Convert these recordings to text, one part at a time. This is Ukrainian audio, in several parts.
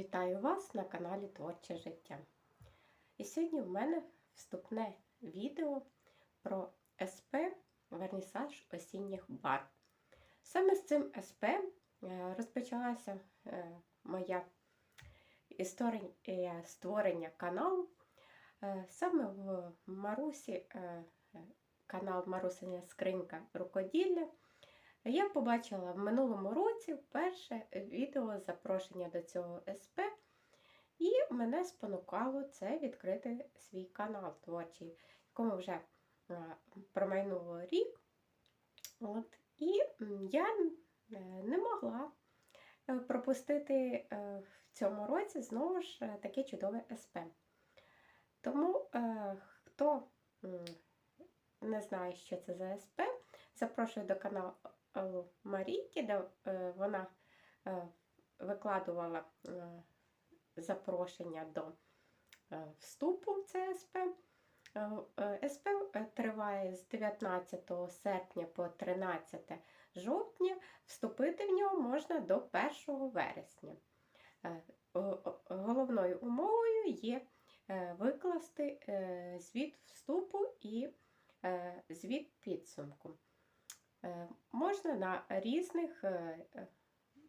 Вітаю вас на каналі Творче життя. І сьогодні в мене вступне відео про СП Вернісаж осінніх бар. Саме з цим СП е, розпочалася е, моя історія створення каналу. Е, Саме в Марусі, е, канал Марусиня Скринька рукоділля. Я побачила в минулому році перше відео запрошення до цього СП, і мене спонукало це відкрити свій канал творчий, якому вже промайнуло рік. От, І я не могла е, пропустити е, в цьому році знову ж е, таке чудове СП. Тому хто не знає, що це за СП, запрошую до каналу Марійки, де е, вона е, викладувала е, запрошення до е, вступу в це СП. Е, е, СП триває з 19 серпня по 13 жовтня. Вступити в нього можна до 1 вересня. Е, Головною умовою є е, викласти е, звіт вступу і е, звіт підсумку. Е, Можна на різних е, е,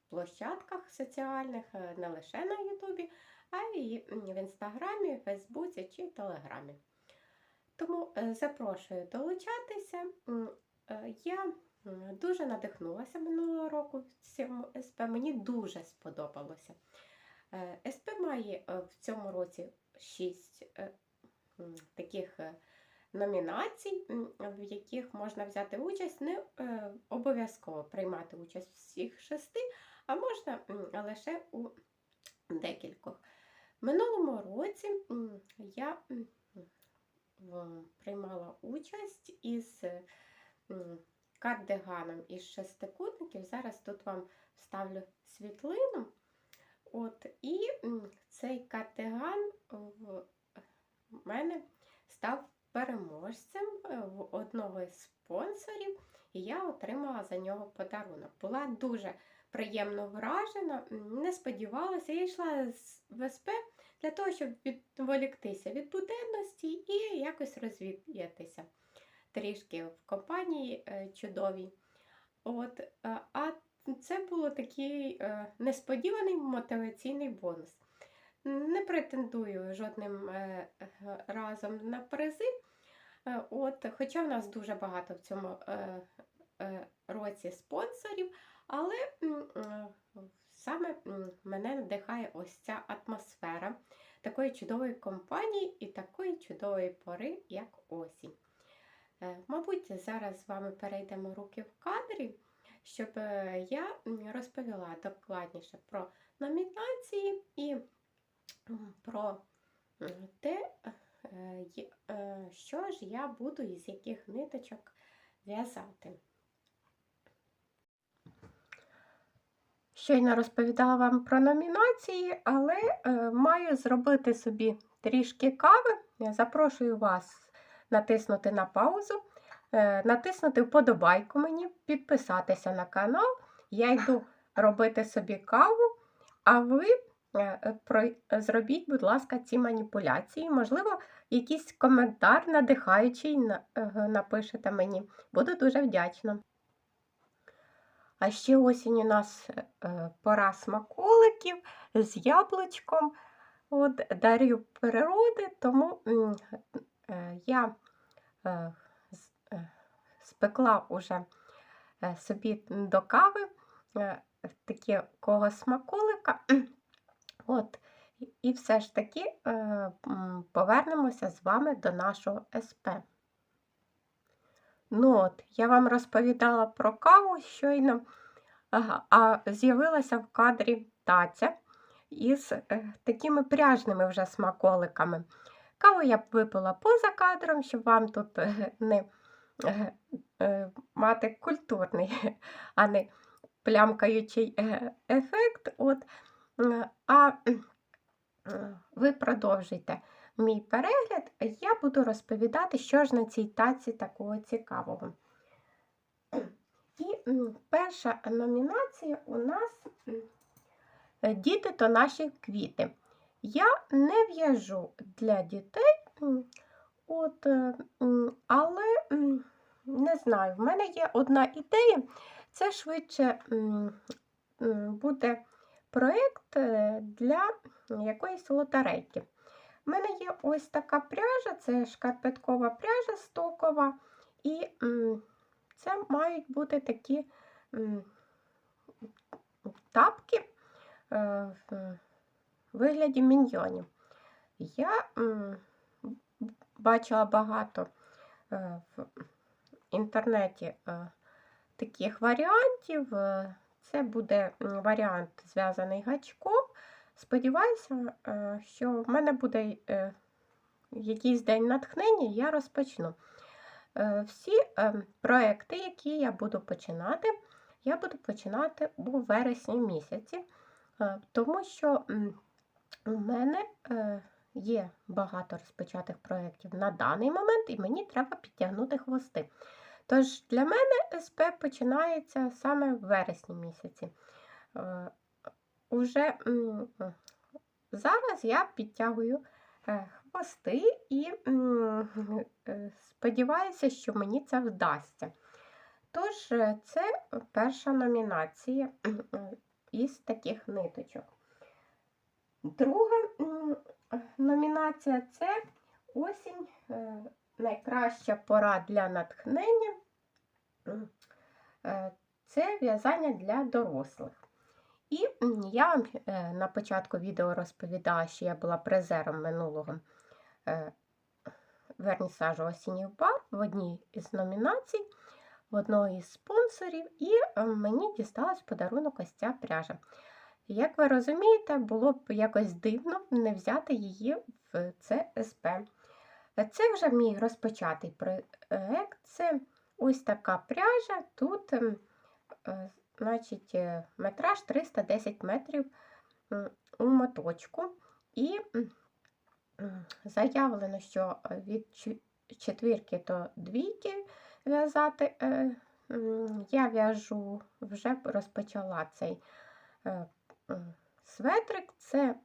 площадках соціальних, не лише на Ютубі, а й в Інстаграмі, Фейсбуці чи Телеграмі. Тому запрошую долучатися. Я дуже надихнулася минулого року цьому СП. Мені дуже сподобалося. СП має в цьому році 6 таких номінацій, в яких можна взяти участь, не е, обов'язково приймати участь в всіх шести, а можна лише у декількох. Минулому році я приймала участь із кардиганом із шестикутників. Зараз тут вам вставлю світлину. От, і цей кардиган в мене став переможцем е, в одного із спонсорів, і я отримала за нього подарунок. Була дуже приємно вражена, не сподівалася. Я йшла з ВСП для того, щоб відволіктися від буденності і якось розвіятися трішки в компанії е, чудовій. От, е, а це було такий несподіваний мотиваційний бонус. Не претендую жодним е, е, разом на призи. Е, От, хоча в нас дуже багато в цьому році спонсорів, але саме мене надихає ось ця атмосфера такої чудової компанії і такої чудової пори, як осінь. Мабуть, зараз з вами перейдемо руки в кадрі, щоб я розповіла докладніше про номінації і про те, е, е, що ж я буду із яких ниточок в'язати. Щойно розповідала вам про номінації, але е, маю зробити собі трішки кави. Я запрошую вас натиснути на паузу, е, натиснути вподобайку мені, підписатися на канал. Я йду робити собі каву, а ви е, зробіть, будь ласка, ці маніпуляції. Можливо, якийсь коментар надихаючий е, напишете мені. Буду дуже вдячна. А ще осінь у нас е, пора смаколиків з яблучком. От, дарю природи, тому е, я е, е, спекла уже е, собі до кави е, такого смаколика. От, і- все ж таки е, повернемося з вами до нашого СП. Ну от, я вам розповідала про каву щойно, а з'явилася в кадрі таця із е, такими пряжними вже смаколиками. Каву я б випила поза кадром, щоб вам тут е, не мати культурний, а не плямкаючий ефект. От, а е, ви продовжуйте мій перегляд, я буду розповідати, що ж на цій таці такого цікавого. І перша номінація у нас е, діти то наші квіти. Я не в'яжу для дітей, от, е, але не знаю, в мене є одна ідея. Це швидше буде проєкт е, для якоїсь лотерейки. У мене є ось така пряжа, це шкарпеткова пряжа стокова, і це мають бути такі тапки е, в вигляді міньйонів. Я бачила багато е, в інтернеті таких варіантів. Е, Це буде варіант зв'язаний гачком. Сподіваюся, е, що в мене буде е, якийсь день натхнення, і я розпочну. Е, Всі е, проекти, які я буду починати, я буду починати у вересні місяці, е, тому що у мене е, є багато розпочатих проєктів на даний момент, і мені треба підтягнути хвости. Тож для мене СП починається саме в вересні місяці. Е, Уже зараз я підтягую е, хвости і е, сподіваюся, що мені це вдасться. Тож, це перша номінація із таких ниточок. Друга номінація це осінь, найкраща пора для натхнення. Е, Це в'язання для дорослих. І я вам е, на початку відео розповідала, що я була призером минулого е, вернісажу осінніх бар в одній із номінацій, в одного із спонсорів, і мені дісталась подарунок ось ця пряжа. Як ви розумієте, було б якось дивно не взяти її в ЦСП. Це вже мій розпочатий проєкт. Це ось така пряжа. Тут ем, е, значить, е, метраж 310 метрів у моточку. І заявлено, що від четвірки до двійки в'язати. е, Я в'яжу, вже розпочала цей светрик. Це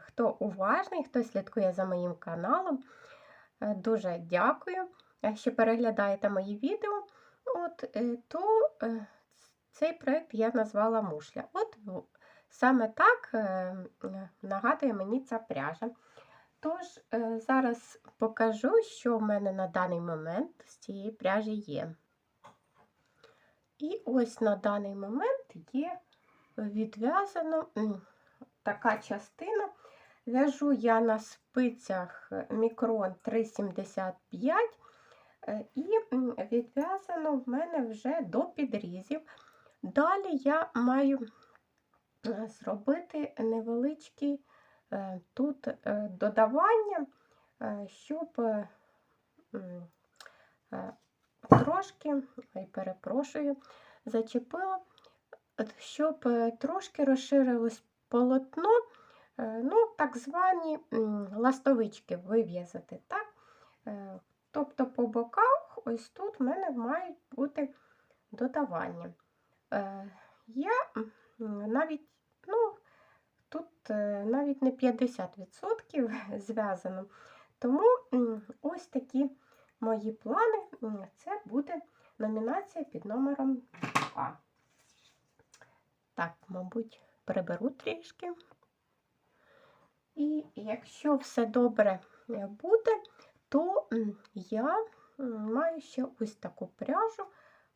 хто уважний, хто слідкує за моїм каналом. Е, Дуже дякую, е, що переглядаєте мої відео. От, е, то цей проєкт я назвала мушля. От саме так нагадує мені ця пряжа. Тож, зараз покажу, що в мене на даний момент з цієї пряжі є. І ось на даний момент є відв'язано м, така частина. В'яжу я на спицях мікрон 3,75 е, і відв'язано в мене вже до підрізів. Далі я маю е, зробити невеличкі е, тут е, додавання, е, щоб е, е, трошки, ой, перепрошую, зачепила, щоб е, трошки розширилось полотно, е, ну, так звані ластовички вив'язати. Е, Тобто по боках, ось тут в мене мають бути додавання. Е, Я навіть, ну, тут е, навіть не 50% зв'язано. Тому ось такі мої плани. Це буде номінація під номером 2. Так, мабуть, приберу трішки. І якщо все добре е, буде, то я маю ще ось таку пряжу.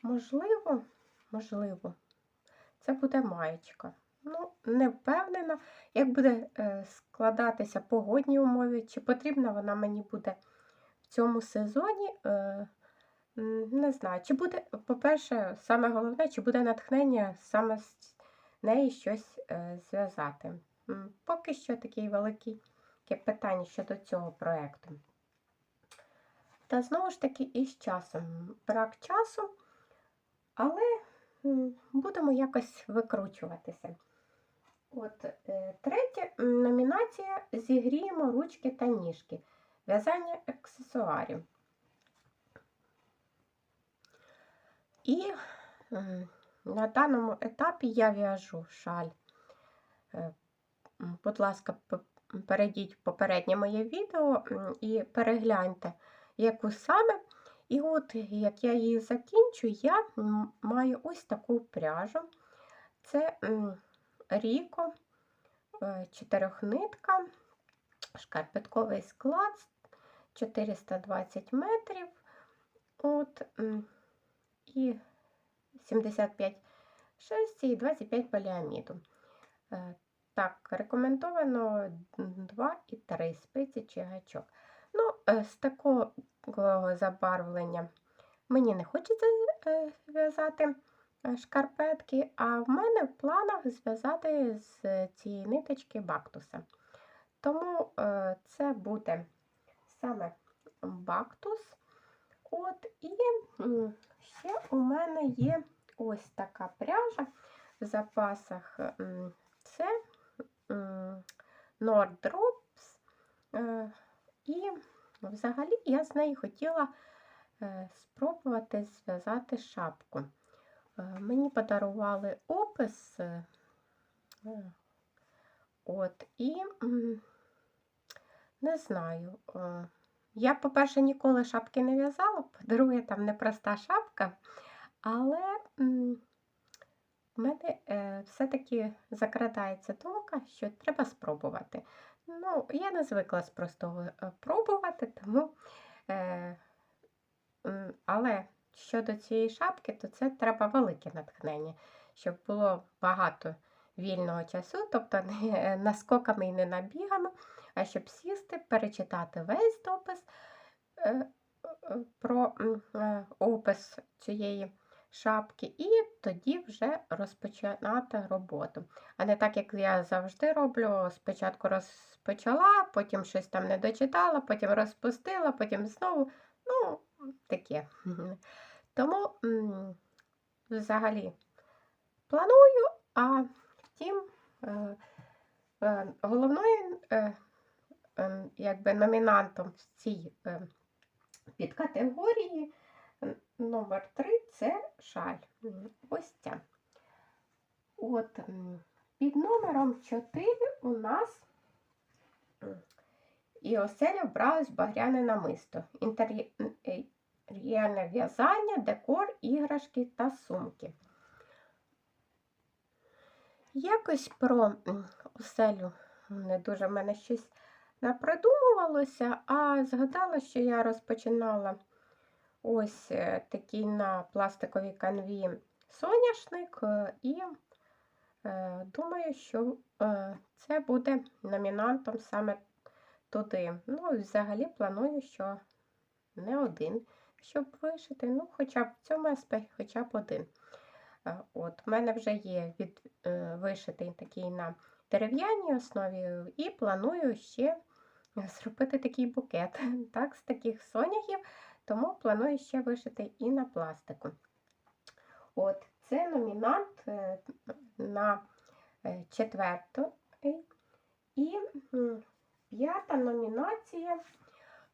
Можливо, можливо, це буде маєчка. Ну, не впевнена, як буде е, складатися погодні умови, чи потрібна вона мені буде в цьому сезоні. Е, не знаю, чи буде, по-перше, саме головне, чи буде натхнення саме з неї щось зв'язати. Поки що такий великий питання щодо цього проєкту. Та знову ж таки, і з часом. Брак часу, але будемо якось викручуватися. От, е, третя номінація Зігріємо ручки та ніжки. В'язання аксесуарів. І на даному етапі я в'яжу шаль Е, Будь ласка, перейдіть в попереднє моє відео і перегляньте, яку саме. І от як я її закінчу, я маю ось таку пряжу. Це Ріко, е, чотирьохнитка, шкарпетковий склад 420 метрів. От, і 75 шерсті і 25 поліаміду. Так, рекомендовано 2 і 3 спиці чи гачок. Ну, е, з такого забарвлення мені не хочеться е, в'язати е, шкарпетки, а в мене в планах зв'язати з цієї ниточки бактуса. Тому це буде саме бактус. От, і ще у мене є ось така пряжа в запасах. Це м, Norddrops. Е, І взагалі я з неї хотіла е, спробувати зв'язати шапку. Е, Мені подарували опис. От, і не знаю. Я, по-перше, ніколи шапки не в'язала, по-друге, там непроста шапка, але в мене е, все-таки закрадається думка, що треба спробувати. Ну, я не звикла з простого е, пробувати, тому. Е, але щодо цієї шапки, то це треба велике натхнення, щоб було багато вільного часу, тобто не наскоками і не набігами, а щоб сісти, перечитати весь допис е, е, про е, опис цієї шапки, і тоді вже розпочинати роботу. А не так, як я завжди роблю, спочатку розпочала, потім щось там не дочитала, потім розпустила, потім знову. Ну, таке. Тому взагалі планую, а втім, е, е, головною е, е, якби номінантом в цій підкатегорії номер 3 це шаль. Ось ця. От під номером 4 у нас і оселя вбралась багряне намисто. Інтер'є- Інтер'єрне в'язання, декор, іграшки та сумки. Якось про оселю не дуже в мене щось напридумувалося, а згадала, що я розпочинала ось е, такий на пластиковій канві соняшник, е, і е, думаю, що це буде номінантом саме туди. Ну, взагалі планую, що не один, щоб вишити, ну, хоча б в цьому аспекті, хоча б один. От, в мене вже є від, вишитий такий на дерев'яній основі, і планую ще зробити такий букет так, з таких соняхів, тому планую ще вишити і на пластику. От, це номінант е, на е, четверту. І п'ята номінація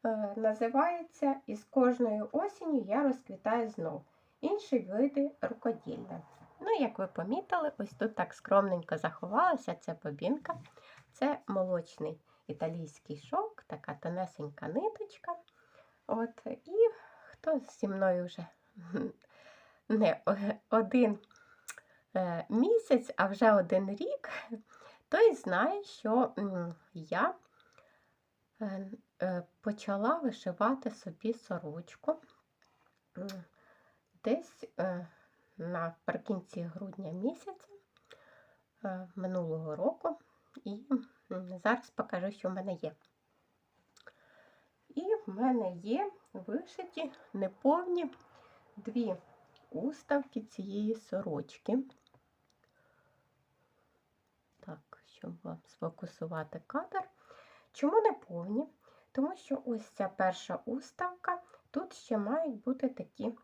е, називається Із кожною осінню я розквітаю знов. Інші види рукоділля. Ну, як ви помітили, ось тут так скромненько заховалася ця бобінка. Це молочний італійський шовк, така тонесенька ниточка. От, і хто зі мною вже не один е, місяць, а вже один рік, той знає, що я е, е, почала вишивати собі сорочку десь наприкінці грудня місяця минулого року. І зараз покажу, що в мене є. І в мене є вишиті неповні дві уставки цієї сорочки. Так, щоб вам сфокусувати кадр. Чому не повні? Тому що ось ця перша уставка, тут ще мають бути такі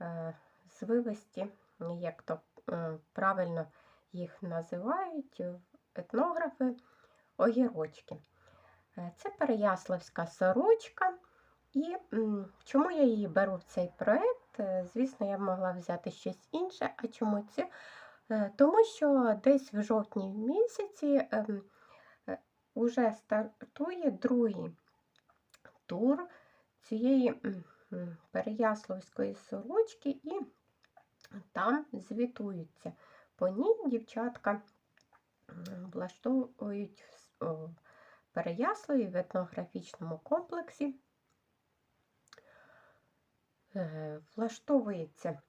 е, звивисті, як то е, правильно їх називають етнографи, огірочки. Е, Це переяславська сорочка. І чому я її беру в цей проєкт? Е, Звісно, я б могла взяти щось інше, а чому цю Е, Тому що десь в жовтні місяці ем, е, стартує другий тур цієї переяславської сорочки, і там звітуються. По ній дівчатка влаштовують Переяславі в етнографічному комплексі. Е, Влаштовується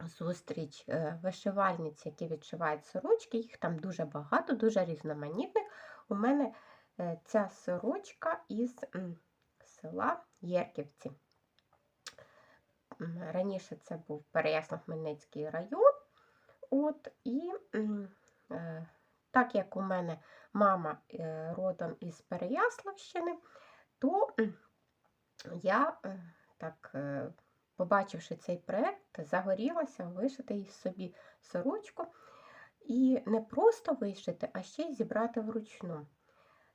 зустріч е, вишивальниць, які відшивають сорочки. Їх там дуже багато, дуже різноманітних. У мене е, ця сорочка із села Єрківці. Раніше це був Переяслав-Хмельницький район. От, і так як у мене мама е, родом із Переяславщини, то я е, так, е, побачивши цей проект, загорілася вишити й собі сорочку. І не просто вишити, а ще й зібрати вручну.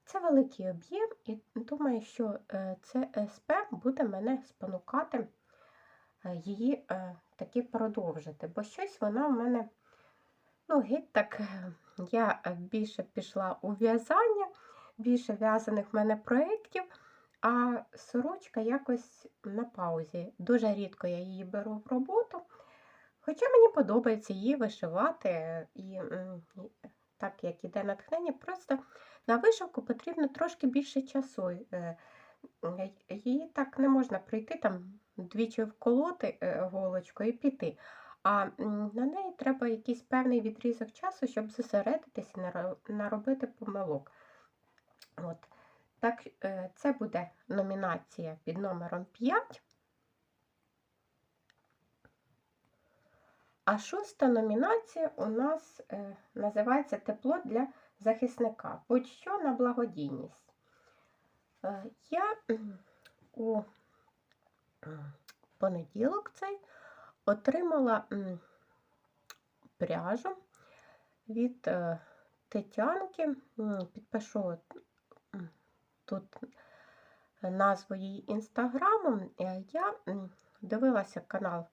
Це великий об'єм, і думаю, що це СП буде мене спонукати її таки продовжити, бо щось вона в мене, ну, геть так, я е, більше пішла у в'язання, більше в'язаних в мене проєктів, а сорочка якось на паузі. Дуже рідко я її беру в роботу. Хоча мені подобається її вишивати, е, і так як іде натхнення, просто на вишивку потрібно трошки більше часу. е, Її так не можна прийти там двічі вколоти голочкою і піти. А на неї треба якийсь певний відрізок часу, щоб зосередитися і наробити помилок. От. Так, е, це буде номінація під номером 5. А шоста номінація у нас е, називається Тепло для захисника. Будь-що на благодійність. Е, я у понеділок цей отримала пряжу від е, Тетянки. Підпишу тут назву її інстаграму. Е, Я дивилася канал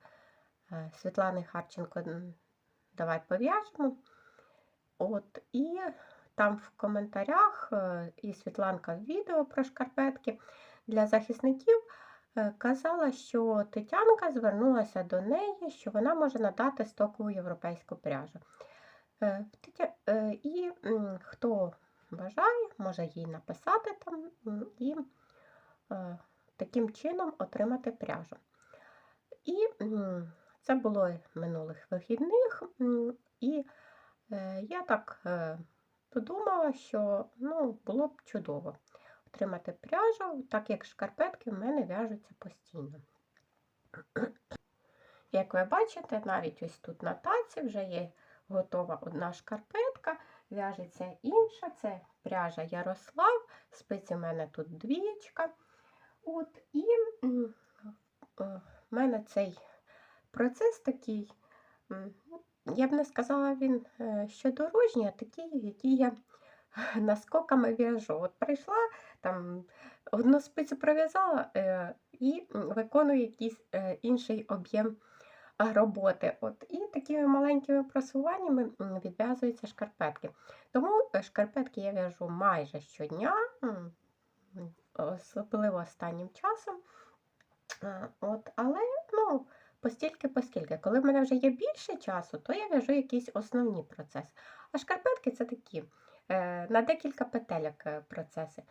е, Світлани Харченко Давай пов'яжемо. От, і там в коментарях і Світланка відео про шкарпетки для захисників казала, що Тетянка звернулася до неї, що вона може надати стокову європейську пряжу. Е, е, І хто бажає, може їй написати там і е, таким чином отримати пряжу. І це було минулих вихідних, і е, я так е, подумала, що ну, було б чудово отримати пряжу, так як шкарпетки в мене в'яжуться постійно. Як ви бачите, навіть ось тут на таці вже є готова одна шкарпетка, в'яжеться інша, це пряжа Ярослав, спиці в мене тут двічка. От, і в мене цей процес такий, я б не сказала, він е, що дорожній, а такий, який я наскоками в'яжу. От прийшла, там одну спицю пров'язала е, і виконую якийсь е, інший об'єм роботи. От, і такими маленькими просуваннями відв'язуються шкарпетки. Тому е, шкарпетки я в'яжу майже щодня, особливо останнім часом. От, але ну, постільки постільки. Коли в мене вже є більше часу, то я в'яжу якісь основні процеси. А шкарпетки це такі на декілька петельок е, процеси.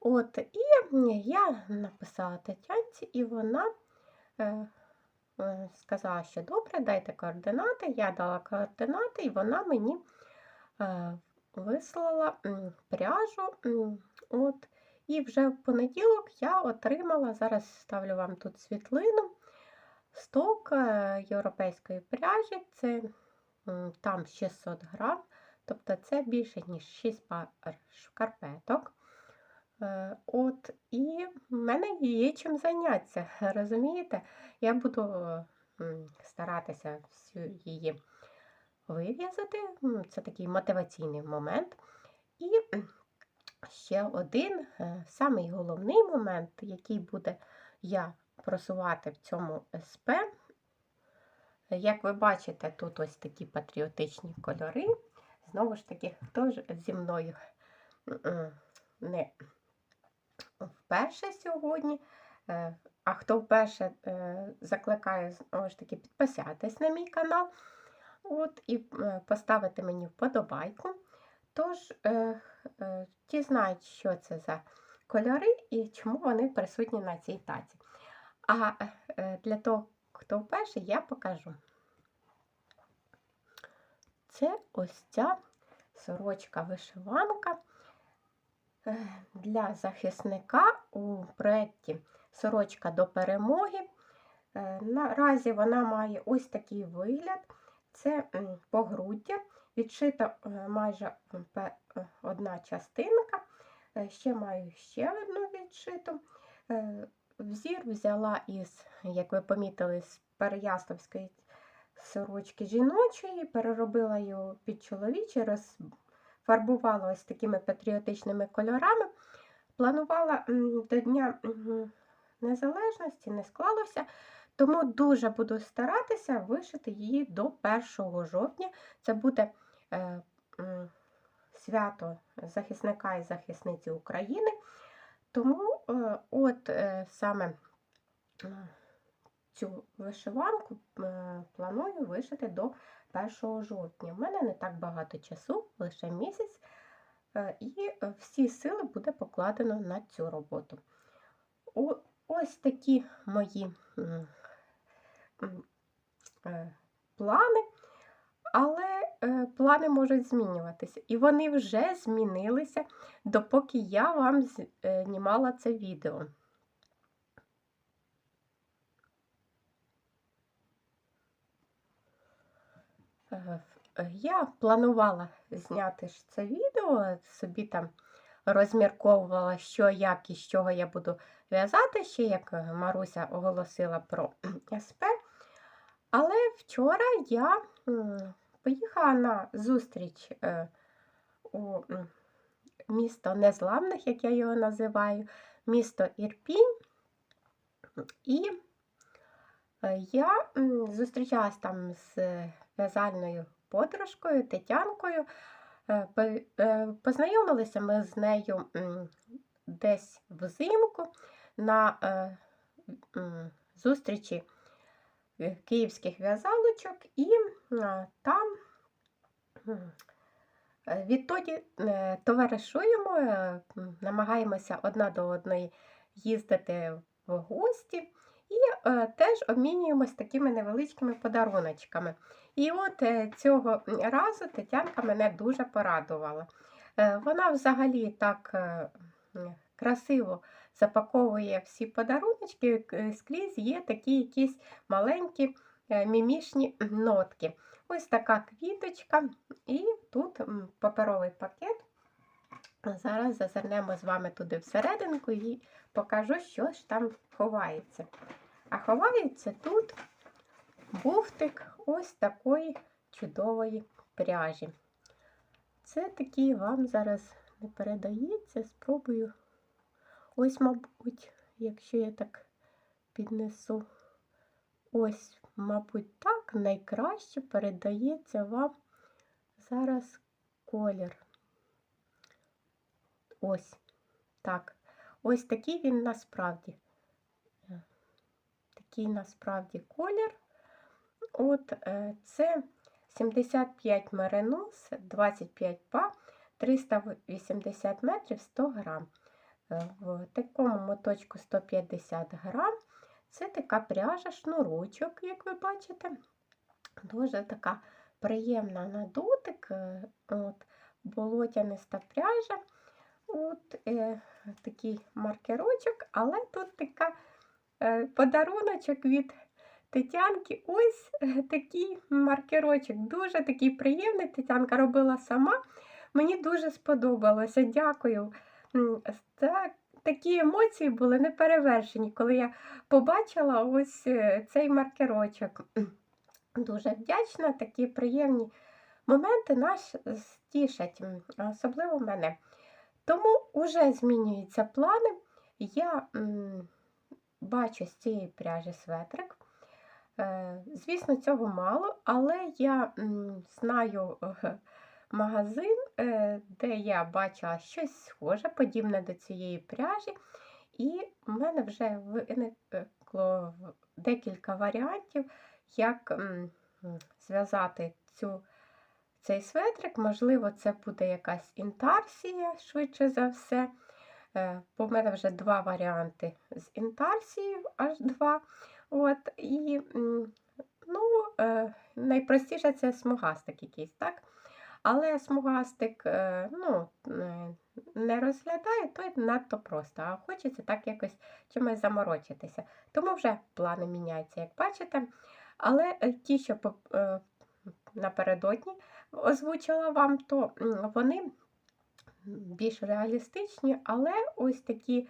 От, і я написала Тетянці, і вона е, е, сказала, що добре, дайте координати. Я дала координати, і вона мені е, вислала пряжу. От, і вже в понеділок я отримала, зараз ставлю вам тут світлину, сток е, європейської пряжі, це там 600 грам, тобто це більше, ніж 6 пар шкарпеток. Е, От, і в мене є чим зайнятися, розумієте? Я буду старатися всю її вив'язати. Це такий мотиваційний момент. І ще один е, самий головний момент, який буде я просувати в цьому СП, Як ви бачите, тут ось такі патріотичні кольори. Знову ж таки, хто ж зі мною не вперше сьогодні, е, а хто вперше е, закликаю знову ж таки підписатись на мій канал от, і е, поставити мені вподобайку. Тож, ті знають, що це за кольори і чому вони присутні на цій таці. А для того, хто вперше, я покажу. Це ось ця сорочка-вишиванка е, для захисника у проєкті Сорочка до перемоги. Е, Наразі вона має ось такий вигляд. Це погруддя, відшита е, майже одна частинка. Ще маю ще одну відшиту. Взір взяла із, як ви помітили, з Переяславської сорочки жіночої, переробила його під чоловічий, розфарбувала ось такими патріотичними кольорами. Планувала до Дня Незалежності, не склалося, тому дуже буду старатися вишити її до 1 жовтня. Це буде е, м, свято захисника і захисниці України. Тому е, от е, саме е, цю вишиванку е, планую вишити до 1 жовтня. У мене не так багато часу, лише місяць, е, і всі сили буде покладено на цю роботу. Ось такі мої е, плани. Але плани можуть змінюватися. І вони вже змінилися, допоки я вам знімала це відео. Я планувала зняти ж це відео, собі там розмірковувала, що, як і з чого я буду в'язати, ще як е, Маруся оголосила про СП. Але вчора я поїхала на зустріч е, у місто Незламних, як я його називаю, місто Ірпінь. І е, я зустрічалась там з в'язальною подружкою Тетянкою. Е, е, Познайомилися ми з нею десь взимку на е, зустрічі київських в'язалочок, і там відтоді товаришуємо, намагаємося одна до одної їздити в гості і е, теж обмінюємось такими невеличкими подаруночками. І от е, цього разу Тетянка мене дуже порадувала. Е, Вона взагалі так е, красиво запаковує всі подаруночки, е, скрізь є такі якісь маленькі е, мімішні нотки. Ось така квіточка, і тут паперовий пакет. Зараз зазирнемо з вами туди всерединку і покажу, що ж там ховається. А ховається тут буфтик ось такої чудової пряжі. Це такий вам зараз не передається. Спробую. Ось, мабуть, якщо я так піднесу, ось, мабуть, так найкраще передається вам зараз колір. Ось так. Ось такий він насправді. Такий насправді колір. От е, це 75 меринос, 25 па, 380 метрів 100 грам. Е, В такому моточку 150 грам. Це така пряжа, шнурочок, як ви бачите. Дуже така приємна на дотик. е, От, болотяниста пряжа. От е, такий маркерочок, але тут така подаруночок від Тетянки. Ось е, такий маркерочок. Дуже такий приємний. Тетянка робила сама. Мені дуже сподобалося. Дякую. Це, такі емоції були неперевершені, коли я побачила ось е, цей маркерочок. Дуже вдячна, такі приємні моменти нас стішать, м, особливо мене. Тому вже змінюються плани. Я бачу з цієї пряжі светрик. Е, Звісно, цього мало, але я знаю е, магазин, е, де я бачила щось схоже, подібне до цієї пряжі, і в мене вже виникло декілька варіантів, як зв'язати цю, цей светрик. Можливо, це буде якась інтарсія, швидше за все. Е, Бо в мене вже два варіанти з інтарсією, аж два. От, і ну, е, найпростіше це смугастик якийсь, так? Але смугастик е, ну, е, не розглядає, то надто просто, а хочеться так якось чимось заморочитися. Тому вже плани міняються, як бачите. Але е, ті, що е, напередодні озвучила вам, то вони більш реалістичні, але ось такі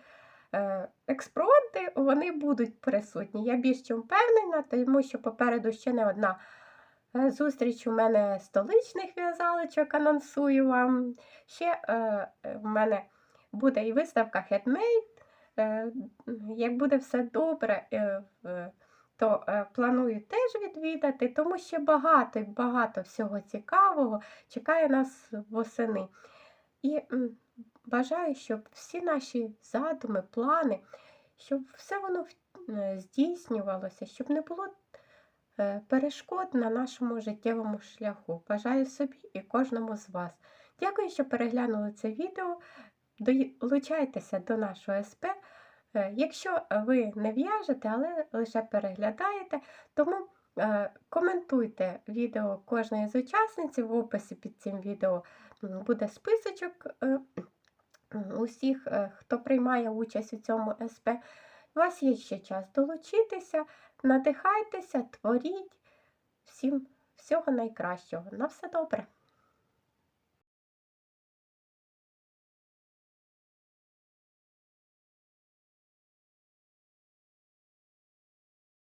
е, експромти вони будуть присутні. Я більш чим впевнена, тому що попереду ще не одна е, зустріч у мене столичних в'язалочок, анонсую вам. Ще е, в мене буде і виставка Handmade. Е, як буде все добре, то планую теж відвідати, тому що багато багато всього цікавого чекає нас восени. І бажаю, щоб всі наші задуми, плани, щоб все воно е, здійснювалося, щоб не було е, перешкод на нашому життєвому шляху. Бажаю собі і кожному з вас. Дякую, що переглянули це відео. Долучайтеся до нашого СП. Е, Якщо ви не в'яжете, але лише переглядаєте, тому коментуйте відео кожної з учасниць в описі під цим відео буде списочок е, усіх, е, хто приймає участь у цьому СП. У вас є ще час долучитися, надихайтеся, творіть. Всім всього найкращого. На все добре!